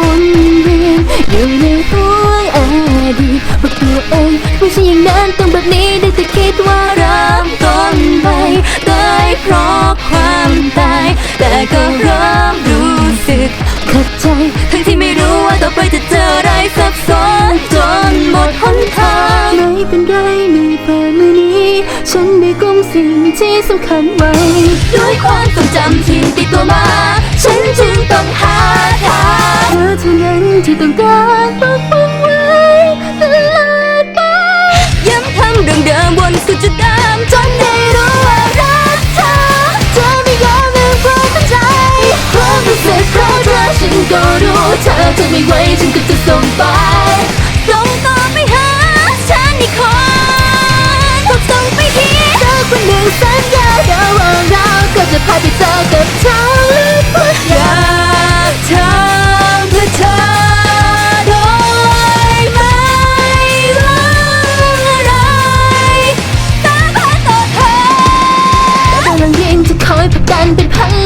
วนเวียนอยู่ในหัวอดีตบอกตัวเองไม่ใช่อย่างนั้นต้องแบบนี้ได้แต่คิดว่าเริ่มต้นไปได้เพราะความตายแต่ก็เริ่มรู้สึกเข้าใจทั้งที่ไม่รู้ว่าต่อไปจะเจออะไรซับซ้อนจนหมดหนทางไม่เป็นไรในป่ามือนี้ ฉันได้กุมสิ่งที่สำคัญไว้ ที่ต้องการปกป้องไว้ตลอดไปย้ำทำเรื่องเดิมวนสุดจะตามจนได้รู้ว่ารักเธอเธอไม่ยอมลืมความตั้งใจความรู้สึกเพราะเธอฉันก็รู้เธอจะไม่ไหวฉันก็จะส่งไป and be punk.